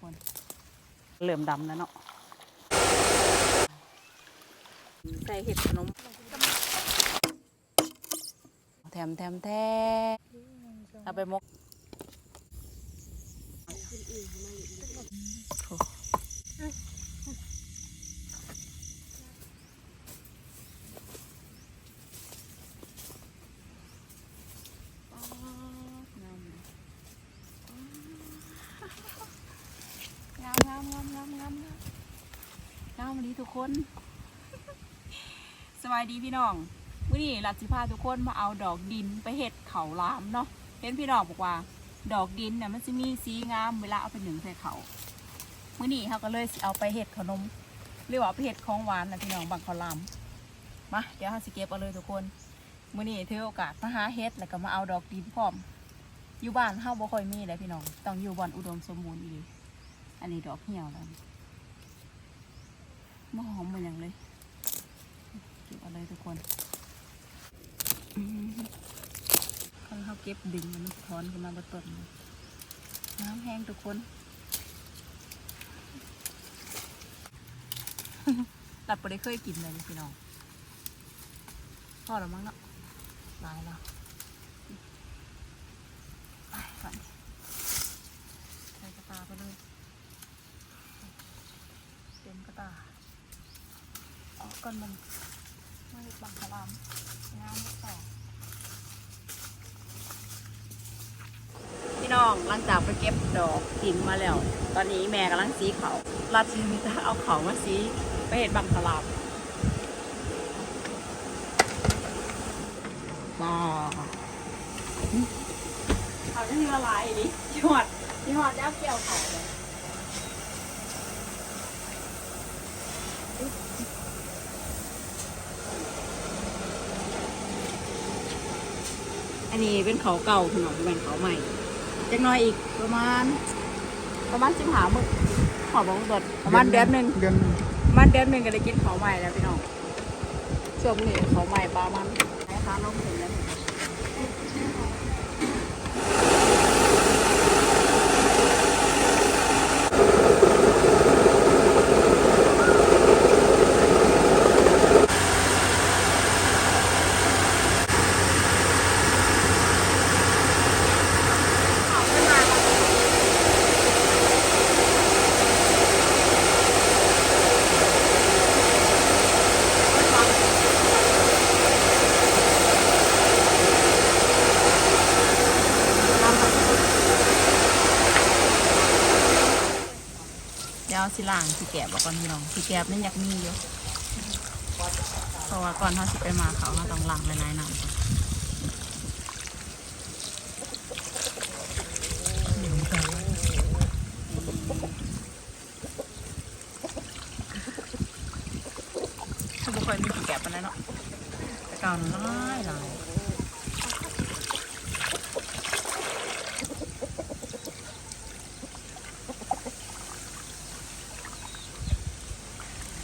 คน เหลื่อมดำแล้วเนาะใส่เห็ดขนมแถมแถมแถมเอาไปมกโอ้งามงามงามงามงามงามงามดีทุกคน สวัสดีพี่น้องวันนี้รัดสิพาทุกคนมาเอาดอกดินไปเห็ดเขาลามเนาะเห็นพี่น้องบอกว่า ดอกดินเนี่ยมันจะมีสีงามเวลาเอาไปหนึ่งใส่เขามื่อนี้เขาก็เลยเอาไปเห็ดขนมหรือว่าไปเห็ดของหวานนะพี่น้องบางเขาลามมาเดี๋ยวเราสิเก็บเอาเลยทุกคนมื่อนี้ถือโอกาสมาหาเห็ดแล้วก็มาเอาดอกดินพร้อม อยู่บ้านเฮาบ่ค่อยมีเลยพี่น้องต้องอยู่บ้านอุดมสมบูรณ์อีอันนี้ดอกเหี่ยวแล้วมหอมเหมือนอย่างเลย เอาเลยทุกคนคันเขาเก็บดึงมันถอนขึ้นมาบนต้นน้ำแห้งทุกคนตัดไปได้เคยกินเลยพี่น้องพ่อแล้วมั้งเนาะหลายแล้วไปก่อนใส่กระตาไปเลยเต็มกระตาเอาก้อนมัน บังคลามงามต่อพี่น้องหลังจากไปเก็บดอกกินมาแล้ว ตอนนี้แม่กำลังสีเขาลัดชีวิตเอาเขามาสีไปเห็ดบังคลามมาเขาจะมีละลายดิยอดยอดแล้วเกี่ยวเขาเลย นนี้เป็นเขาเก่าพี่น้องเป็นเขาใหม่จักหน้อยอีกประมาณ ประมาณสิบหามึกขอบอกตดประมาณเดือนหนึ่งเดือนหนึ่งประมาณเดือนหนึ่งก็ได้กินเขาใหม่แล้วพี่น้องช่วงนี้เขาใหม่ประมาณนะคะลงถึงแล้วเดี๋ยวเอาสิล่างสิแกบอกก่อนพี่น้องสิแกะนั่นอยากมีอยู่เพราะว่าก่อนเขาสิไปมาเขาเขาต้องล้างหลายๆน้ำก่อนถ้าบุคคลมีสิแกะปานนั้นเนาะแต่ก่อนน้อยหลาย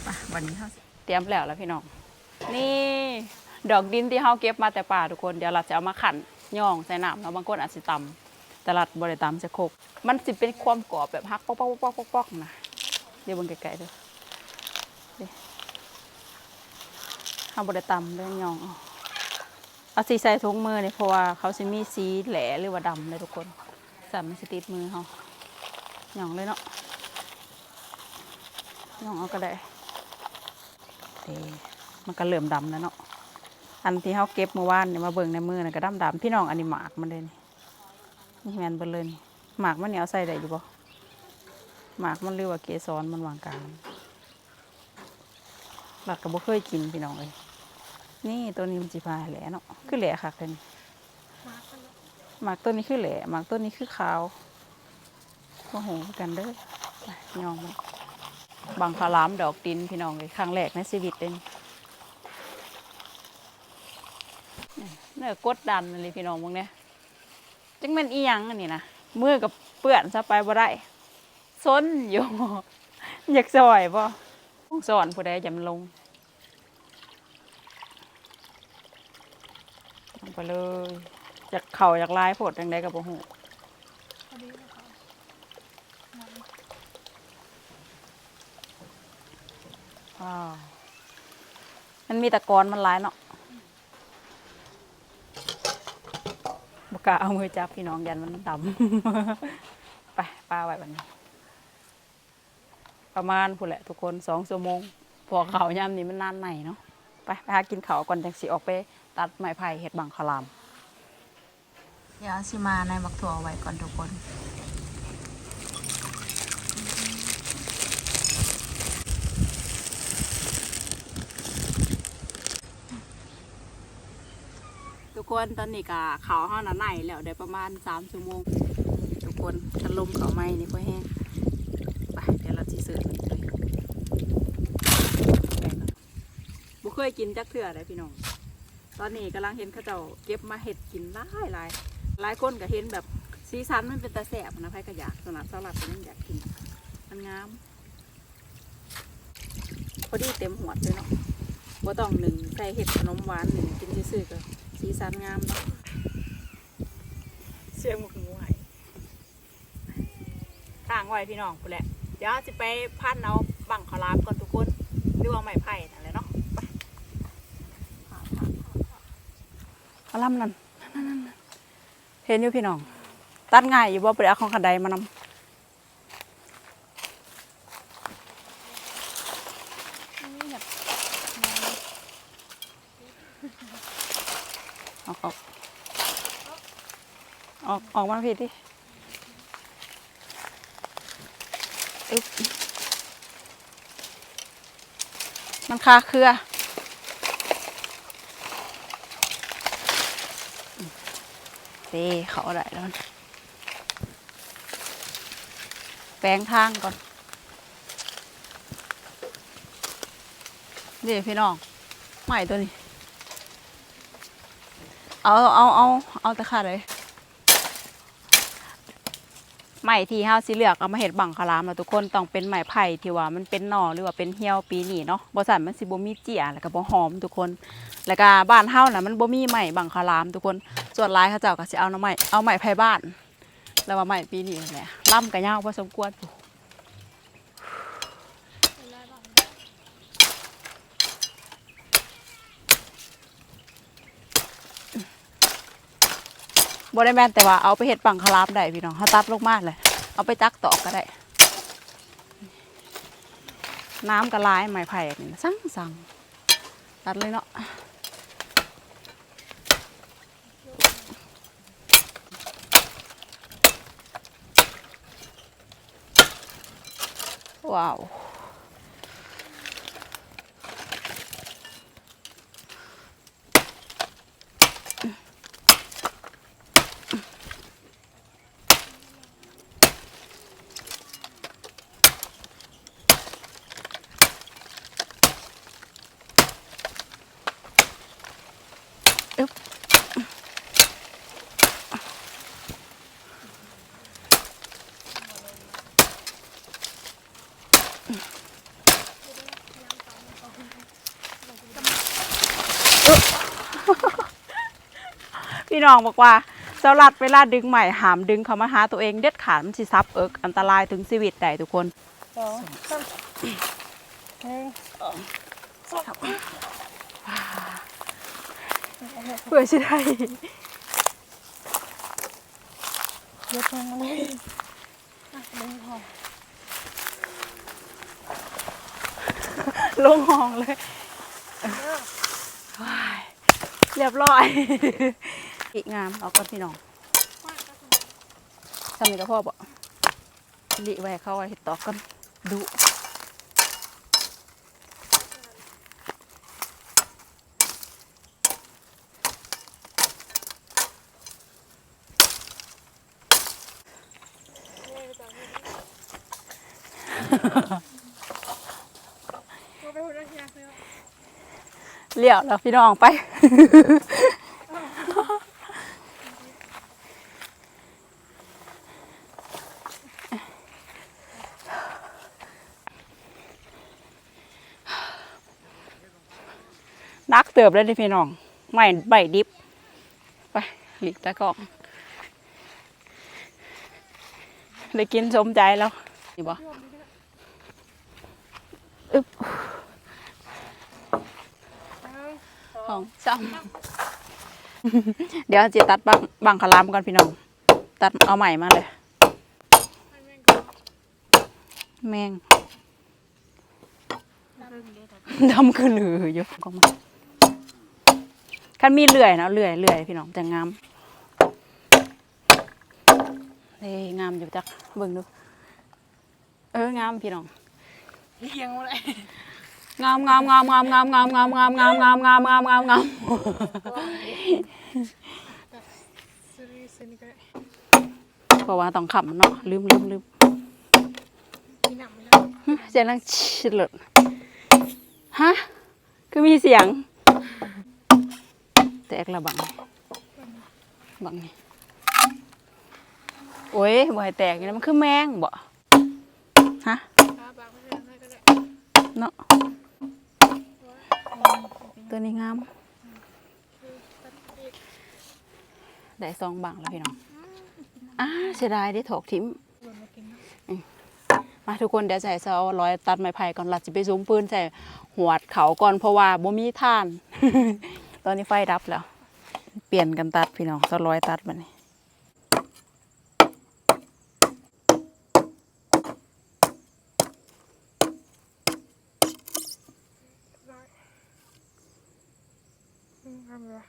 อะวั นนี้เขาเตรียมแล้วแล้วพี่น้อง นี่ ดอกดินที่เขาเก็บมาแต่ป่าทุกคน เดี๋ยวเราจะเอามาขันย่องใส่น้ำแล้วบางคนอาจจะตำแต่รัดบริตำจะโคก มันสิเป็นความกรอบแบบฮักปอกปอกปอกปอกปอกนะ เดี๋ยวเบนไกลๆเด้วยเขาบริตำด้วยย่องเอาเอาสีใส่ถุงมือเนี่ยเพราะว่าเขาจะมีสีแหลหรือว่าดำเลยทุกคนสามมันสติดมือเขาย่องเลยเนาะย่องเอาก็ได้ ดมันก็เหลื่อมดำแล้วเนาะอันที่เขาเก็บเมื่อวานเนี่ยมาเบิ่งในมือน่ะก็ดำดำๆพี่น้องอันนี้หมากมันเลยนี่นี่แมนเบิ่งเลยหมากมันเหนียวใส่ได้อยู่บ่หมากมันเรียกว่าเกสรมันวางกลางหลักก็บ่เคยกินพี่น้องเลยนี่ตัวนี้มันจีพายแหล่เนาะคือแหล่ค่ะเลยนี่หมากตัวนี้คือแหล่หมากตัวนี้คือขาวโอ้โหกันเด้อไปยองมัน บางขาลามดอกดินพี่น้องเลยครั้งแรกในชีวิตเลยนี่เนื้อกดดันเลยพี่น้องมึงเนี่ยจังแมันอีหยังอันนี้นะมือกับเปื้อนซะไปบ่ได้ซนอยู่อยากซอยบ่ต้องสอนผู้ใดจำลงลงไปเลยจากเข่าจากลายโผดจังใดกับบ่หู ว้าว มันมีตะกอนมันหลายเนาะบกาเอามือจับพี่น้องยันมันดำ ไปปลาไว้แบบนี้ ประมาณพูดแหละทุกคนสองชั่วโมงพอเขายามนี้มันนานไหนเนาะไปไปหากินเขาก่อนจังสิออกไป ตัดไม้ไผ่เห็ดบังคลาม เดี๋ยวสิมาในบักถั่วไว้ก่อนทุกคน คนตอนนี้ก็เขาห้าหนาไหนแล้วได้ประมาณสามชั่วโมงทุกคนคันลมเขาไหม้นี่ก็แห้งไปเดี๋ยวเราสิเสิร์ฟเลยไปก่อบุเคยกินจักเถื่อเลยพี่น้องตอนนี้กำลังเห็นเขาเจ้าเก็บมาเห็ดกินหลายหลายหลายคนก็เห็นแบบสีสันมันเป็นตาแสบนะไพ่ก็อยากสำหรับสลัดเป็นอยากกินมันงามพอดีเต็มหัวเลยเนาะว่าต้องหนึ่งใส่เห็ดขนมหวานหนึ่งกินซื่อๆก็ สีสันงามเนาะเสียงหมกหมูไหายต่างไว้พี่น้องพูดแหละ เดี๋ยวจะไปพันเอาบังขาวหลามก่อนทุกคนหรือว่าไม้ไผ่นั่นแหละเนาะไปขาวหลามนั่นนั่นนั่นนั่นเห็นอยู่พี่น้อง ตัดง่ายอยู่ว่าไปเอาของขันไดมานำ ออกออกออกออกมาผิดดิอึ๊บมันคาเครืออืมเซ่เขาอะไรแล้ว แปลงทางก่อนนี่พี่น้องใหม่ตัวนี้ เอาเอาเอาเอาแต่ขาดเลยไม้ที่เฮาสิเหลือกเอามาเฮ็ดบังคลามนะทุกคนต้องเป็นไม้ไผ่ที่ว่ามันเป็นหน่อหรือว่าเป็นเหี่ยวปีนี้เนาะบ่สั่นมันสิบ่มีเจียแล้วก็บ่หอมทุกคน แล้วก็บ้านเฮาน่ะมันบ่มีไม้บังคลามทุกคนส่วนหลายเขาเจ้าก็สิเอาหน่อไม้เอาไม้ไผ่บ้าน แล้วว่าไม้ปีนี้นั่แหละล่ำก็ยาวพอสมควร บ่ได้แม่นแต่ว่าเอาไปเฮ็ดบังคลามได้พี่น้องเฮาตัดลงมากเลย เอาไปจักตอกก็ได้ น้ำกระลายไม้ไผ่นี่นะสั่งสั่งตัดเลยเนาะว้าว พี่ น้องบอกว่าสลัดเวลาดึงใหม่หามดึงเขามาหาตัวเองเด็ดขาดมันสิซับเอิกอันตรายถึงชีวิตได้ทุกคนสองสามหนึ่งเพื่อจะได้เยอะจังเลยอะหนึ่งพอลงห้องเลย เรียบร้อย อีกงามเอาก็พี่น้องทำนี่ก็พ่อบอกลิไว้ให้เข้าไว้เห็ดตอกกันดุเลี้ยวแล้วพี่น้องไป นักเติบเลยพี่น้องใหม่ใบดิบไปหลีกตะกองเลยกินสมใจแล้วนี่บ่อึ๊บสองสามเดี๋ยวจะตัดบังบังคลามก่อนพี่น้อง ตัดเอาใหม่มาเลย แมงดำคือเหลืออยู่ก็มา คันมีเลื่อยนะเลื่อยเลื่อยพี่น้องจะงามเฮ้ยงามอยู่จักเบิ่งดู เอองามพี่น้องเอียงอะไรงามงามงามงามงามงามงามงามงามงามงามงามงามงามซื้อซื้อนี่ก็ได้เพราะว่าต้องขำเนาะลืมลืมลืมมีหนังไหมล่ะเสียงดังชิดเลยฮะ คือมีเสียง แตกระบังบังนี่โอ้ยบ่ให้แตกนี่มันคือแมงบ่ฮะครับบางไม่ได้ก็ได้เนาะตัวนี้งามได้ซองบังแล้วพี่น้องอ้าเสียดายได้ถกทิมหล่นมมาทุกคนเดี๋ยวใส่เสาร้อยตัดไม้ไผ่ก่อนหลัดจะไปซุ้มปืนใส่หัวดเขาก่อนเพราะว่าบ่มีท่าน ตอนนี้ไฟดับแล้ว เปลี่ยนกันตัดพี่น้องสาร้อยตัดบัดนี้ร้อยอืมทำเลย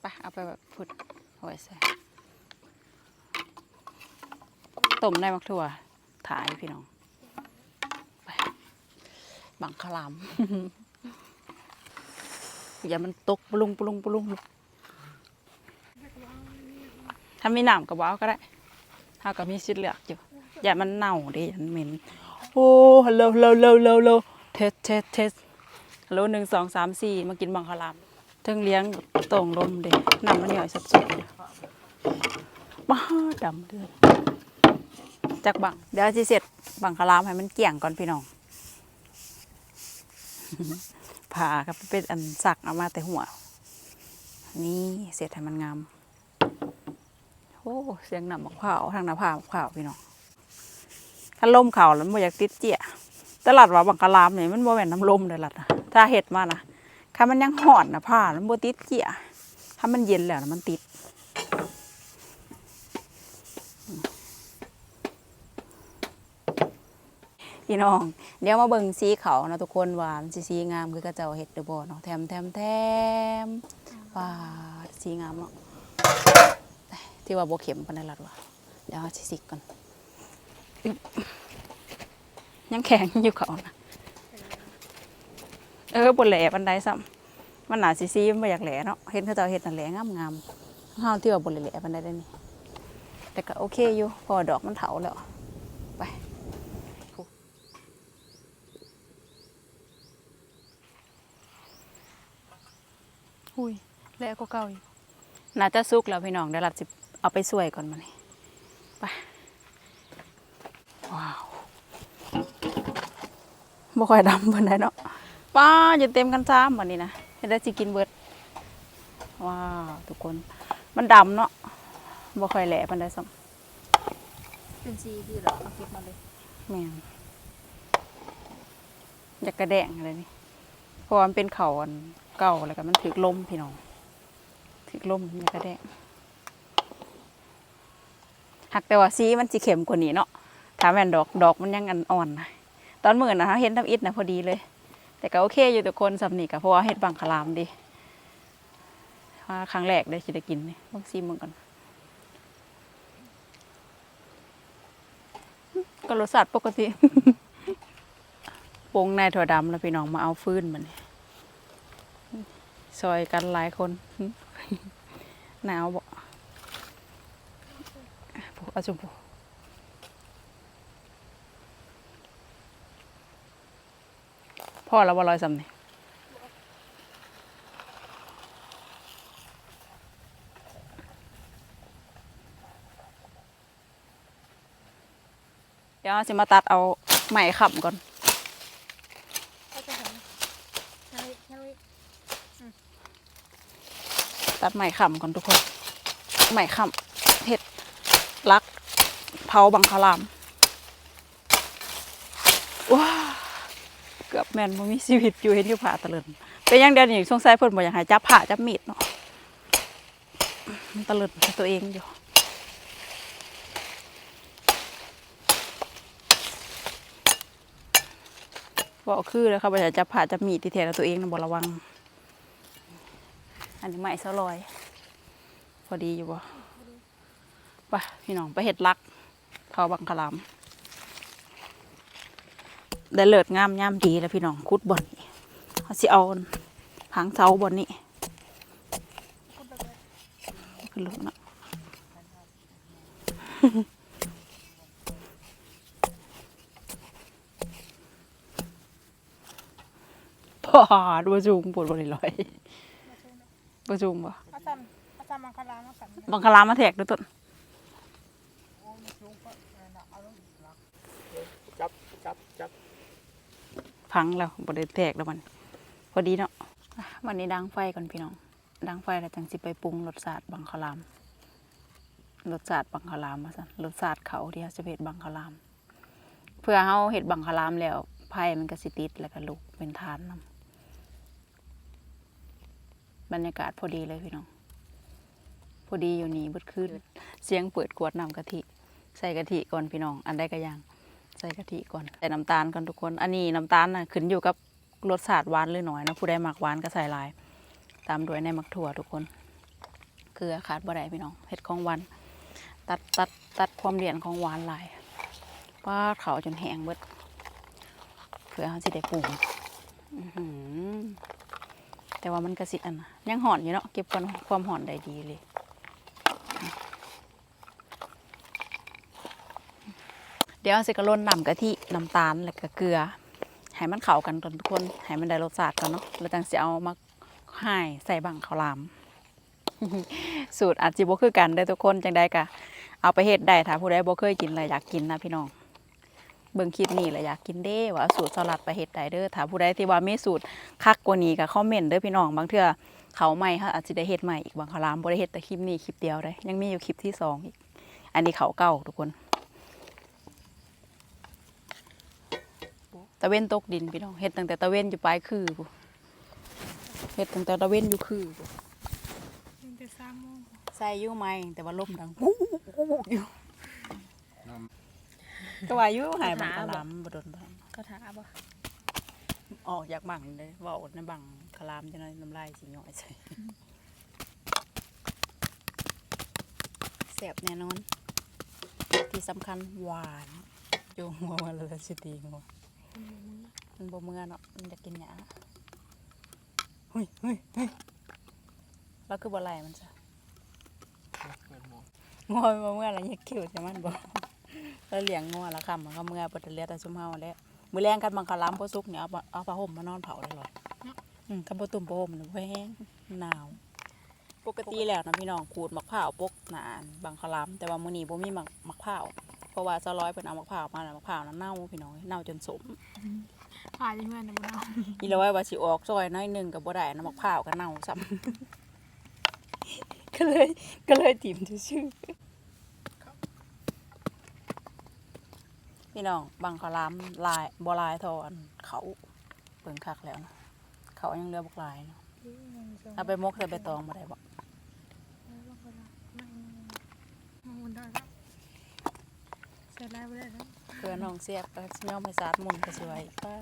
ไปเอาไปแบบพุดเอาไว้ใส่ต้มได้มักถั่วถ่ายพี่น้อง บังคลามอย่ามันตกปลุงปลุงปลุงถ้ามีน้ำกับว้าวก็ได้ถ้าก็มีสิทธิ์เลือกอยู่อย่ามันเน่าดิอย่ามันเหม็นโอ้ฮัลโหลฮัลโหลฮัลโหลฮัลโหลเทสเทสเทสฮัลโหลหนึ่งสองสามสี่มากินบังคลามเทิงเลี้ยงโต่งลมเด็น้ำมันย่อยสัดส่วนบ้าดำเดือดจากบังเดี๋ยวจะเสร็จบังคลามให้มันเกี่ยงก่อนพี่น้อง ผ่าครับเป็นอันสักเอามาแต่หัว นี่เสร็จให้มันงามโอ้เสียงหนำมะพร้าวทางหน้าผามะพร้าวพี่น้องถ้าลมเข่าแล้วมันบ่อยากติดเจี๊ยตลาดว่าบังคลามเนี่ยมันบ่แม่นน้ำลมเลยล่ะนะถ้าเห็ดมานะถ้ามันยังห่อนนะผ้ามันบ่ติดเกี่ยถ้ามันเย็นแล้วมันติด พี่น้อง เดี๋ยวมาเบิ่งสีเขาเนาะทุกคนว่ามันสิสีงามคือกระเจ้าเห็ดหรือบ่เนาะแถมแถมแถมว้าสีงามเนาะที่ว่าบ่เข็มปานใดล่ะวะเดี๋ยวเอาสิสิกก่อนอึ๊บยังแข็งอยู่เขานะเออบนแหล่บันไดซ้ำมันหนาซีซีมันบ่อยากแหล่เนาะเห็นเขาเจ้าเห็ดนั่นแหล่งามงามๆห้าวที่ว่าบนแหล่บันไดได้นี่แต่ก็โอเคอยู่เพอดอกมันเถาแล้ว ไปอุ้ย แล้วก็เก่าอยู่น่าจะสุกแล้วพี่น้องเดี๋ยวเราจะเอาไปสวยก่อนมานี่ไปว้าวบ่ค่อยดำบันไดเนาะป้าอยู่เต็มกันซ้ำวันนี้นะเห็นได้สิกินเบิดว้าวทุกคนมันดำเนาะบ่ค่อยแหล่ปานใดซ้เป็นซีดีเหรอเอาเก็บมาเลยำแม่นอยากกระแดงอะไรนี่เพราะว่ามันเป็นเขาอันเก่าแล้วก็มันถึกลมพี่น้อง ถึกลมอยากกระแดงหักแต่ว่าสีมันสิเข็มกว่านี้เนาะถามแม่นดอกดอกมันยังอ่อนนะตอนมื่นนะเห็นทำอิดนะพอดีเลย แต่ก็โอเคอยู่ทุกคนสำนีกับเพราะว่าเห็ดบางคลามดีว่าครั้งแรกได้ชิได้กินนี่ลองซีมึงก่อนก็รสชาติปกติปงในถั่วดำแล้วพี่น้องมาเอาฟืนมันซอยกันหลายคน หนาวบ่ผูเอาชมพูพ่อแล้วว่าลอยสำนี่เดี๋ยวจะมาตัดเอาไหม่ขับก่อน ก็จะเห็นใช่ใช่ ตัดไหมขำก่อนทุกคนไหมขำเห็ดลักเผาบังคลามว้าเกือบแม่นบ่มีชีวิตอยู่เห็นอยู่ผ่าตะเลินเป็นหยังเดียวนี่สงสัยเพิ่นบ่อยากให้จับผ่าจับมีดเนาะมันตะเลินตัวเองอยู่บอกคือแล้วเขาบ่อยากจับผ่าจับมีดที่แท้แล้วตัวเองนะบ่ระวัง อันนี้ไม้สลอย พอดีอยู่บ่ไปพี่น้องไปเห็ดลักเขาบังคลามได้เลิศงามยามดีแล้วพี่น้องคุดบ่อนนี่เขาสิเอาหางเสาบ่อนนี่คือลุกนะพอดบ่จูงปวดบ่ได้ลอย บ่จูงบ่อาจารย์อาจารย์มังคลามากันบังคลามมาแทกด้วยต้นจับจับจับพังแล้วบ่ได้แทกแล้วมันพอดีเนาะอะวันนี้ดังไฟก่อนพี่น้อง ดังไฟแล้วจังสิไปปรุงรสชาติบังคลามรสชาติบังคลามมาสั่นรสชาติเขาที่เฮาจะเฮ็ดบังคลาม เพื่อเฮาเฮ็ดบังคลามแล้วไผ่มันก็สิติดแล้วก็ลุกเป็นทานนํ บรรยากาศพอดีเลยพี่น้อง พอดีอยู่นี่เบิดคืนเสียงเปิดกวดน้ำกะทิ ใส่กะทิก่อนพี่น้อง อันใดก็ยัง ใส่กะทิก่อน ใส่น้ำตาลก่อนทุกคน อันนี้น้ำตาลน่ะขึ้นอยู่กับรสชาติหวานหรือน้อยนะผู้ใดมักหวานก็ใส่หลาย ตามด้วยในมักถั่วทุกคนเกลือขาดบ่ได้พี่น้องเห็ดของหวานตัดตัดตัดความเลี่ยนของหวานหลายป้าดเขาจนแห้งเบิดเพื่อเขาสิได้ปรุงอื้อหือ แต่ว่ามันกระสิอันนะยังห่อนอยู่เนาะเก็บความความหอนได้ดีเลยเดี๋ยวสิกระล่นน้ำกะทิน้ำตาลแล้วก็เกลือให้มันเข้ากันก่อนทุกคนให้มันได้รสชาติก่อนเนาะแล้วจังสิเอามาให้ใส่บังข้าวหลาม สูตรอาจสิบ่คือกันได้ทุกคนจังได้กะเอาไปเฮ็ดได้ถ้าผู้ใดบ่เคยกินเลยอยากกินนะพี่น้อง เบิ่งคลิปนี้แล้วอยากกินเด้ว่าเอาสูตรสลัดไปเฮ็ดได้เด้อถ้าผู้ใดที่ว่ามีสูตรคักกว่านี้ก็คอมเมนต์เด้อพี่น้องบางเทื่อเขาใหม่เขาอาจสิได้เฮ็ดใหม่อีกบางข้าวหลามบ่ได้เฮ็ดแต่คลิปนี้คลิปเดียวได้อยังมีอยู่คลิปที่สองอีก อันนี้เขาเก่าทุกคนตะเว้นตกดินพี่น้องเฮ็ดตั้งแต่ตะเว้นอยู่ปลายคือพู้นเฮ็ดตั้งแต่ตะเว้นอยู่คือพู้นยังจะสามโมงใส่อยู่ไหมแต่ว่าลมดังปุ๊บอยู่ ก็ว่าอยู่หายบังคลามบ่โดนบ่ก็ถาบ่ออกอยากบังเลยเว้าในบังคลามจังได๋น้ำลายสิย่อยใส่แซ่บแน่นอน ที่สำคัญหวานโยงหัวมาเลยสิตีงัวมันบ่เมื่อเนาะมันจะกินหยาเฮ้ยเฮ้ยเฮ้ยแล้วคือบ่ไหลมันจ้ะเปิดหมองัวมาเมื่อไรยักคิวจะมันบ่ แล้วเลี้ยงงัวแล้วค่ะมันก็เมื่อบ่ได้เหลือแต่ซุมเฮาแล้วมื้อแรงกันบังคลามบ่สุกเนี่ยเอาผ้าเอาผ้าห่มมานอนเผาได้เลยอืมกับบ่ตุ่มบ่ห่มนี่บ่แห้งหนาว ปกติแล้วนะพี่น้องขูดมะพร้าวปกหนาอันบังคลามแต่ว่ามื้อนี้บ่มีมะมะพร้าวเพราะว่าซะร้อยเพิ่นเอามะพร้าวมาแล้วมะพร้าวนั้นเน่าพี่น้องเน่าจนสมผ่ายังไงนะบ่เอาอีร้อยว่าสิออกซอยน้อยหนึงก็บ่ได้นะมะพร้าวก็เน่าซ้ำก็เลยก็เลยถิ่มชื่อ พี่น้องบังคลามลายบ่ลายเทออันเขาเบิ่งคักแล้วนะเขายังเหลือบ่หลายเนาะเอาไปมกใส่ใบตองบ่ได้บ่มองบนได้แล้วเสร็จแล้วไม่ได้แล้วเพื่อน้องเสียบก็ย่อมไปสาดมุนก็สวยป้า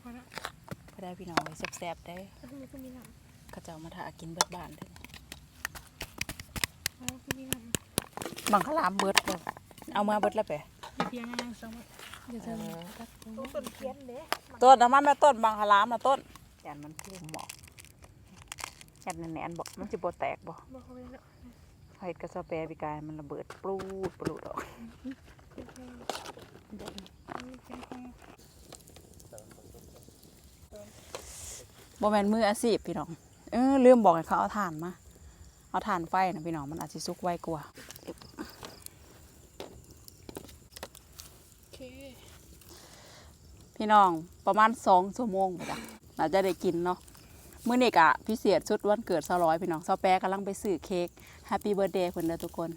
พอแล้วก็ได้พี่น้องไว้แซ่บๆได้ก็มีก็มีน้เขาเจ้ามาถากินเบิดบ้านเด้อำอ๋อก็มีน้ำบังคลามเบิดบ่เอามาเบิดแล้วไปเพียงยังสองวันเดี๋ยวจะตัดต้นเพี้ยนเด้ต้นน้ำมันแม่ต้นบังคลามนะต้นแกนมันพุ่มหมอกแกนแน่นๆบ่มันสิบ่แตกบ่บอกเขาไปแล้วเฮ็ดกระสเปรย์ปีกายมันระเบิดปลูดปลูดออกบ่แม่นมืออาชีพพี่น้อง เออลืมบอกให้เขาเอาถ่านมา เอาถ่านไฟนะพี่น้องมันอาจสิสุกไวกว่า พี่น้องประมาณสองชั่วโมงจ้ะเราจะได้กินเนาะเมื่อน็กอะพิเศษชุดวันเกิดสร้อยพี่น้องซอแปะกำลังไปซื้อเค้กแฮปปี้เบิร์เดย์คนเด้อทุกคน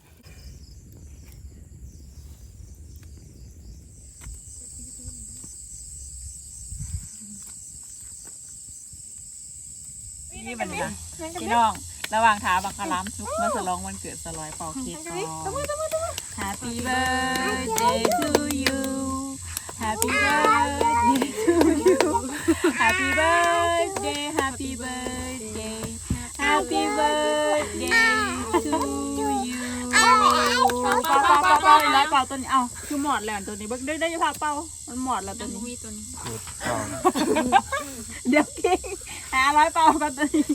นี่มันนะพี่น้อง ระหว่างทาบังคล้ามซุดมาสลองวันเกิดสลอยเป่าเค้กแฮปปี้เบอร์เดย์ทูยูแฮปปี้เบอร์ Happy birthday Happy birthday Happy birthday to you เป่าเป่าเป่าเป่าอีกแล้วเป่าตัวนี้ เอ้าคือหมอดแล้วตัวนี้เบิ่งได้ได้อยังพาเป่า มันหมอดแล้วตัวนี้ มีตัวนี้จุดสองเดี๋ยวกิ้งหาร้อยเป่ากันตัวนี้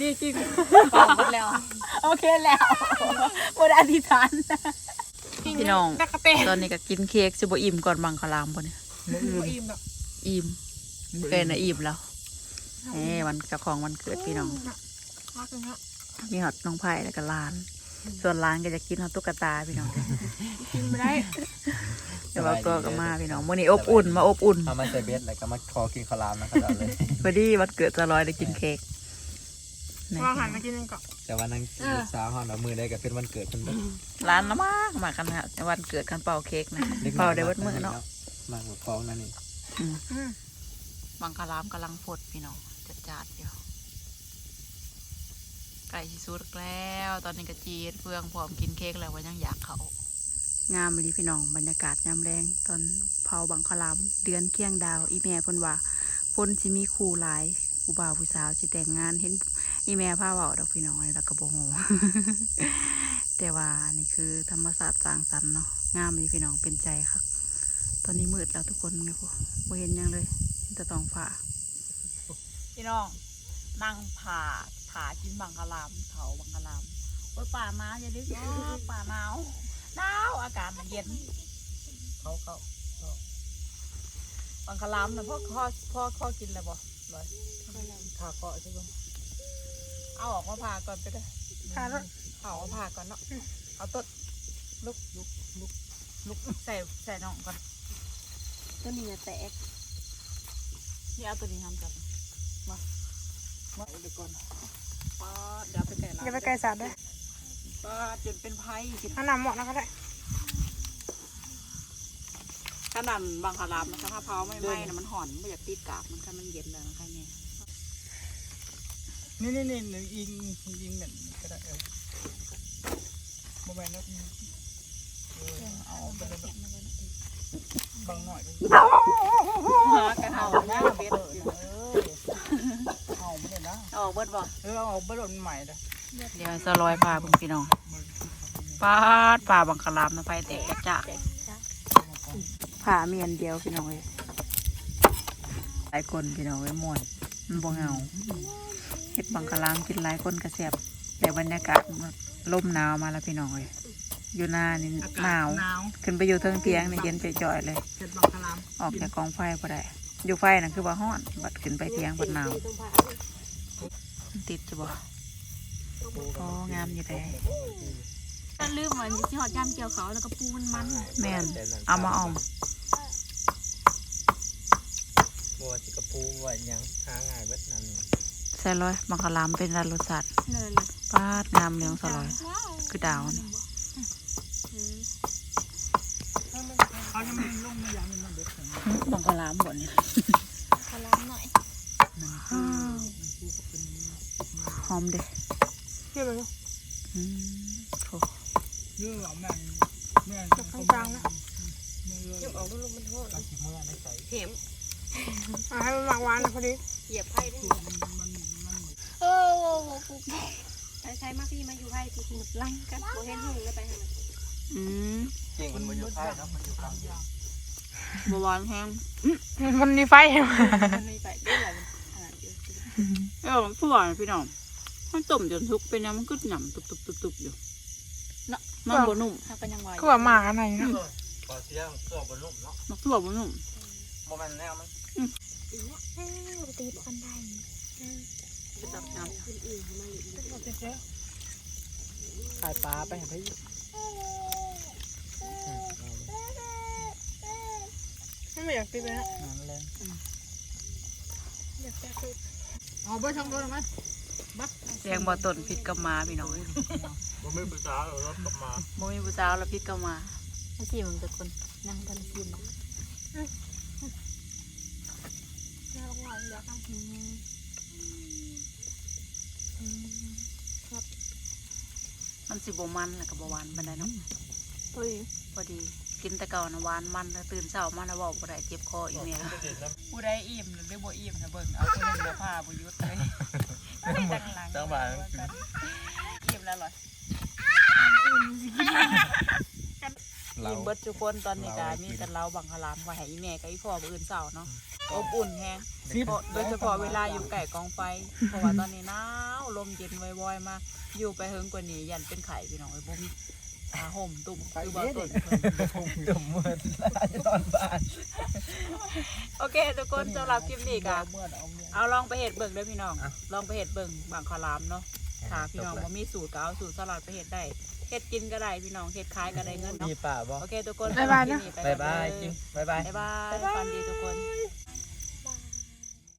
นี่กิ้งเป่าหมดแล้ว โอเคแล้วหมดอธิษฐานพี่น้องตะกะเตนตอนนี้ก็กินเค้กสิบ่อิ่มก่อนบังคลามปะเนี่ยมืออื่นอิ่มแบบอิ่ม เป็นนะอิ่มแล้วเอ้วันเจ้าของวันเกิดพี่น้องรักเลยฮะมีฮอตน้องไผ่แล้วก็หลาน ส่วนหลานก็จะกินฮอตตุ๊กตาพี่น้องกินไม่ได้เดี๋ยวเราก็ก็มาพี่น้องมื้อนี้อบอุ่นมาอบอุ่นเอามาใส่เบสแล้วก็มาคอกินข้าวหลามนะครับเลยพอดีวันเกิดจะลอยได้กินเค้กนี่ว่าหันมากินกันก่อนแต่ว่านั่งกินลูกสาวห้องเอามือได้กับเป็นวันเกิดเพิ่นเด้อร้านละมากมากันนะในวันเกิดกันเป่าเค้กนะล็กน้เป่าอยได้เบิดมื้อเนาะมากกว่าฟองนั่นนี่อืม มบังคลามกำลังพดพี่น้องจัดจาดอยู่ไก่ชิสุดแล้ว ตอนนี้กระจีดเฟืองพร้อมกินเค้กแล้วว่ายังอยากเขางามเลยพี่น้องบรรยากาศยามแรงตอนเผาบังคลามเดือนเคียงดาว อีแม่พนว่าคนสิมีคู่หลายผู้บ่าวผู้สาวสิแต่งงานเห็นอีแม่พาเบาดอกพี่น้องนี่ละกระโบโหแต่ว่านี่คือธรรมศาสตร์สร้างสรรค์เนาะงามเลยพี่น้องเป็นใจครับตอนนี้มืดแล้วทุกคนไม่พอบ่เห็นยังเลย เห็นแต่ตองผ่าพี่น้องนั่งผ่าผ่ากินบังคลามเขาบังคลามโอ้ยป่ามาอย่าดึกเนาะป่าหนาวหนาวอากาศมันเย็นเขาเขาบังคลามนะพ่อพ่อพ่อพ่อกินอะไรบ่เลยข้าวเกาะใช่ปะเอาออกมาผ่าก่อนไปได้ขาดแล้วเอาออกมาผ่าก่อนเนาะเอาต้นลุกลุกลุกลุกใส่ใส่น่องก่อนตัวนี้แตก นี่เอาตัวนี้ทำกันมามาเดี๋ยวก่อนป้าดเดี๋ยวไปไก่ละอย่าไปไกลสัตว์เลยป้าดจนเป็นไผ่กินถ้าน้ำหมดแล้วก็ได้ขนาดบางคารามนะคะมะพร้าวไม่ไหม้นะมันห่อนไม่อยากติดกาบมันคันมันเย็นแล้วนะคะเนี่ยนี่นี่นี่หนึ่งอิงยิงเหมือนก็ได้เออโมเมนต์นะเอาไปเลย บางหน่อยก็หากระเทาหน้าเบ็ดเอาไม่ได้นะออกเบิดบ่เออเอาไปโดนใหม่เลยเดี๋ยวสลอยพาพิ่งพี่น้องปาดป่าบางคารามนะไฟแตกกระจาผ่าเมียนเดียวพี่น้องเลยหลายคนพี่น้องเลยม่วนมันบ่เหงาเฮ็ดบางคารามกินหลายคนกระแสบแต่บรรยากาศลมหนาวมาแล้วพี่น้องเลย อยู่หน้านี่หนาว หนาวขึ้นไปอยู่เทิงเตียงนี่เย็นจ่อยๆเลย เสร็จบางคลามออกจากกองไฟก็ได้ อยู่ไฟน่ะคือว่าฮ้อน บัดขึ้นไปเตียงบัดหนาวมันติดจะบ่ก็งามอยู่เลยถ้าลืมมันที่หอดยำเกี่ยวเขาแล้วก็ปูมันมันแม่นเอามาออมบัวจิกระปูว่ายังหาง่ายเบิดนั่นใส่ร้อยมังคลามเป็นรสชาติเลยเลยปาดงามเหลืองสลอย คือดาวนี่ เขาจะมันลงไม่ยังมันเบิดของมังคลามบ่เนี่ยขลามหน่อยหอมเด้เรียบร้อยอืมโถเรื่องเอาแม่งแม่งจากกลางๆนะยกออกลูกมันโทษเอาสิเมื่อได้ใส่เข็มอะให้มันหมักหวานนะพอดีเหยียบไพ่ด้วยมันมันเออใช้ใช้มาพี่มาอยู่ไพ่พี่หมุดลังกันโบเห็นหุ่งแล้วไปให้มันอืมเก่งมันมาอยู่ใต้เนาะมันอยู่กลางยาง บหวานแห้งมันมีไฟมันมีไปด้วยอะไรขนาดเดียวเออมันผู้หวานพี่น้องมันต้มจนทุกเป็นยังมันก็หนำตุบตุบตุบตุบอยู่เนาะมันบ่นุ่มถ้าเป็นยังไงก็ว่าหมากอะไรเนาะพอเสียงเสื้อบนลุ่มเนาะมันตัวบ่นุ่มโมเมนต์แนวมันตีปันไดจับน้ำขายปลาไปให้พี่ ไม่อยากตีไปนะนั่นเลยอยากแก้คือเอาไปทางรถไหมแสงบ่ต้นพิษกำมาพี่น้องเอ้ยผมไม่ปรึกษาหรอกรถกลับมาบ่มีผู้สาวแล้วพิษกำมาไม่ใช่มึงแต่คนนั่งกันกินน่ารักหน่อยอยากทำอืมครับมันสิบมันแล้วก็บหวานบันไดเนาะเฮ้ยพอดี กินแต่เก่านะหวานมันแล้วตื่นเช้ามาแล้วเว่าบ่ได้เจ็บคออีกเนี่ยผู้ใดอิ่มหรือได้บ่อิ่มนะเบิ่งเอาผู้หนึงแล้วพาบ่หยุดเลยจังหลังจังหวะอิ่มแล้วเหรออื่นสิกินอิ่มเบิดทุกคนตอนนี้ก็มีแต่เราบังคลามไว้ให้อีแม่กับอีพ่อมื้ออื่นเช้าเนาะอบอุ่นแฮงซิปเพราะโดยเฉพาะเวลาอยู่ไก่กองไฟ เพราะว่าตอนนี้หนาวลมเย็นวอยๆมา อยู่ไปเฮิงกว่านี้ยันเป็นไข่พี่น้องไอ้บ่มี ผ้าห่มตุ่มคือบ่ต้นเพิ่นพุ่งจมมืดตอนบ่ายโอเค ทุกคนสำหรับคลิปนี้ก็เมื่อเอาเมื่อเอาลองไปเห็ดเบิ่งเด้อพี่น้องอะลองไปเห็ดเบิ่งบางคารามเนาะถ้าพี่น้องบ่มีสูตรก็เอาสูตรสลัดไปเห็ดได้เห็ดกินก็ได้พี่น้องเห็ดขายก็ได้เงินเนาะมีป่าบ่โอเคทุกคนบ๊ายบายนะสำหรับคลิปบายบายไปกิเบิ่นงบายบายบ๊ายบายฟันดี